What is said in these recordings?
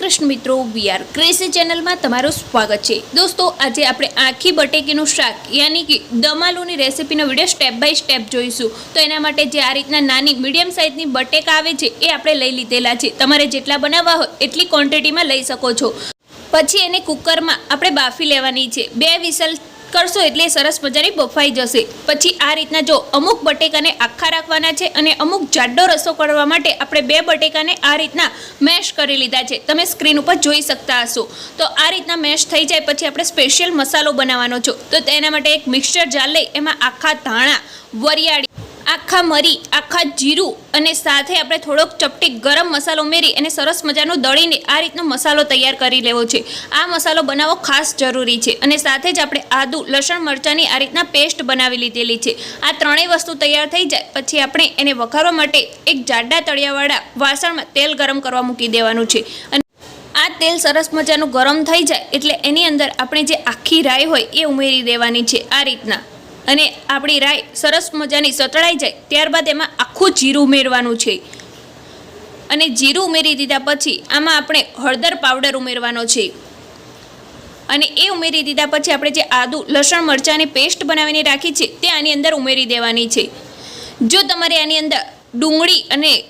કૃષ્ણ મિત્રો વીઆર ક્રેસી ચેનલમાં તમારું સ્વાગત છે. દોસ્તો, આજે આપણે આખી બટેકીનું શાક, યાની કે દમાલુની રેસીપીનો વીડિયો સ્ટેપ બાય સ્ટેપ જોઈશું. તો એના માટે જે આ રીતના નાની મીડિયમ સાઇઝની બટેકા આવે છે, એ આપણે લઈ લીધેલા છે. તમારે જેટલા બનાવવા હોય, એટલી ક્વોન્ટિટીમાં લઈ શકો છો. પછી એને કુકરમાં આપણે બાફી લેવાની છે. બે વિસલ કરશો એટલે સરસ મજાની બફાઈ જશે. પછી આ રીતના જો અમુક બટેકાને આખા રાખવાના છે અને અમુક જાડો રસો કરવા માટે આપણે બે બટેકાને આ રીતના મેશ કરી લીધા છે. તમે સ્ક્રીન ઉપર જોઈ શકતા હશો. તો આ રીતના મેશ થઈ જાય પછી આપણે સ્પેશિયલ મસાલો બનાવવાનો છો. તો તેના માટે એક મિક્સચર જાર લઈ એમાં આખા ધાણા, વરિયાળી આખા મરી, આખા જીરું અને સાથે આપણે થોડોક ચપટી ગરમ મસાલો ઉમેરી અને સરસ મજાનો દળીને આ રીતનો મસાલો તૈયાર કરી લેવો છે. આ મસાલો બનાવવો ખાસ જરૂરી છે અને સાથે જ આપણે આદુ, લસણ, મરચાંની આ રીતના પેસ્ટ બનાવી લીધેલી છે. આ ત્રણેય વસ્તુ તૈયાર થઈ જાય, પછી આપણે એને વઘારવા માટે એક જાડા તળિયાવાળા વાસણમાં તેલ ગરમ કરવા મૂકી દેવાનું છે. અને આ તેલ સરસ મજાનું ગરમ થઈ જાય એટલે એની અંદર આપણે જે આખી રાઈ હોય એ ઉમેરી દેવાની છે આ રીતના. અને આપણી રાઈ સરસ મજાની સતળાઈ જાય, ત્યારબાદ એમાં આખું જીરું ઉમેરવાનું છે. અને જીરું ઉમેરી દીધા પછી આમાં આપણે હળદર પાવડર ઉમેરવાનો છે. અને એ ઉમેરી દીધા પછી આપણે જે આદુ, લસણ મરચાંની પેસ્ટ બનાવીને રાખી છે, તે આની અંદર ઉમેરી દેવાની છે. જો તમારે આની અંદર ડુંગળી અને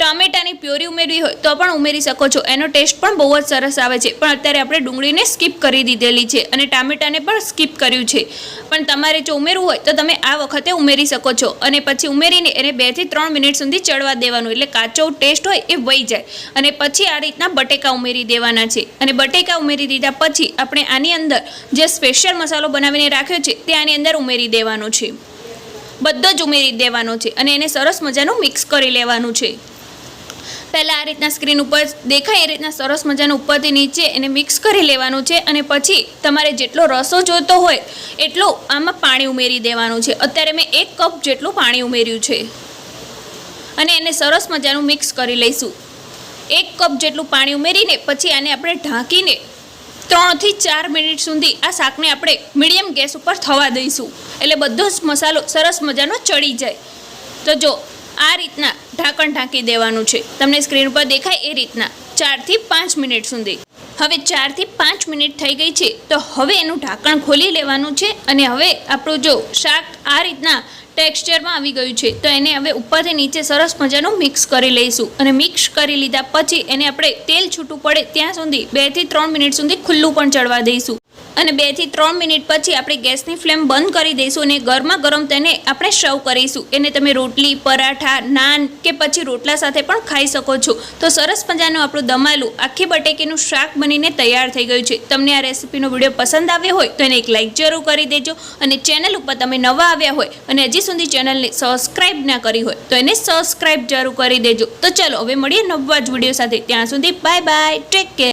ટામેટાની પ્યોરી ઉમેરવી હોય તો પણ ઉમેરી શકો છો. એનો ટેસ્ટ પણ બહુ જ સરસ આવે છે. પણ અત્યારે આપણે ડુંગળીને સ્કીપ કરી દીધેલી છે અને ટામેટાને પણ સ્કીપ કર્યું છે. પણ તમારે જો ઉમેરવું હોય તો તમે આ વખતે ઉમેરી શકો છો. અને પછી ઉમેરીને એને બેથી ત્રણ મિનિટ સુધી ચડવા દેવાનું. એટલે કાચો ટેસ્ટ હોય એ વહી જાય. અને પછી આ રીતના બટેકા ઉમેરી દેવાના છે. અને બટેકા ઉમેરી દીધા પછી આપણે આની અંદર જે સ્પેશિયલ મસાલો બનાવીને રાખ્યો છે તે આની અંદર ઉમેરી દેવાનો છે. બધો જ ઉમેરી દેવાનો છે. અને એને સરસ મજાનું મિક્સ કરી લેવાનું છે. પહેલાં આ રીતના સ્ક્રીન ઉપર દેખાય એ રીતના સરસ મજાનું ઉપરથી નીચે એને મિક્સ કરી લેવાનું છે અને પછી તમારે જેટલો રસો જોઈતો હોય એટલું આમાં પાણી ઉમેરી દેવાનું છે. અત્યારે મેં એક કપ જેટલું પાણી ઉમેર્યું છે. અને એને સરસ મજાનું મિક્સ કરી લઈશું. એક કપ જેટલું પાણી ઉમેરીને પછી આને આપણે ઢાંકીને ત્રણથી ચાર મિનિટ સુધી આ શાકને આપણે મીડિયમ ગેસ ઉપર થવા દઈશું. એટલે બધો જ મસાલો સરસ મજાનો ચડી જાય. તો જો, આ રીતના ઢાંકણ ઢાંકી દેવાનું છે. તમને સ્ક્રીન ઉપર દેખાય એ રીતના. ચારથી પાંચ મિનિટ સુધી. હવે ચારથી પાંચ મિનિટ થઈ ગઈ છે, તો હવે એનું ઢાંકણ ખોલી લેવાનું છે અને હવે આપણું જો શાક આ રીતના ટેક્સચરમાં આવી ગયું છે, તો એને હવે ઉપરથી નીચે સરસ મજાનું મિક્સ કરી લઈશું. અને મિક્સ કરી લીધા પછી એને આપણે તેલ છૂટું પડે ત્યાં સુધી બેથી ત્રણ મિનિટ સુધી ખુલ્લું પણ ચડવા દઈશું. અને બેથી ત્રણ મિનિટ પછી આપણે ગેસની ફ્લેમ બંધ કરી દઈશું અને ગરમા ગરમ તેને આપણે સર્વ કરીશું. એને તમે રોટલી, પરાઠા, નાન કે પછી રોટલા સાથે પણ ખાઈ શકો છો. તો સરસ મજાનું આપણું દમાલું આખી બટેકીનું શાક બનીને તૈયાર થઈ ગયું છે. તમને આ રેસીપીનો વીડિયો પસંદ આવ્યો હોય તો એને એક લાઇક જરૂર કરી દેજો અને ચેનલ ઉપર તમે નવા આવ્યા હોય અને હજી સુધી ચેનલને સબસ્ક્રાઇબ ના કરી હોય તો એને સબસ્ક્રાઇબ જરૂર કરી દેજો. તો ચલો હવે મળીએ નવા જ વીડિયો સાથે. ત્યાં સુધી બાય બાય, ટેક કેર.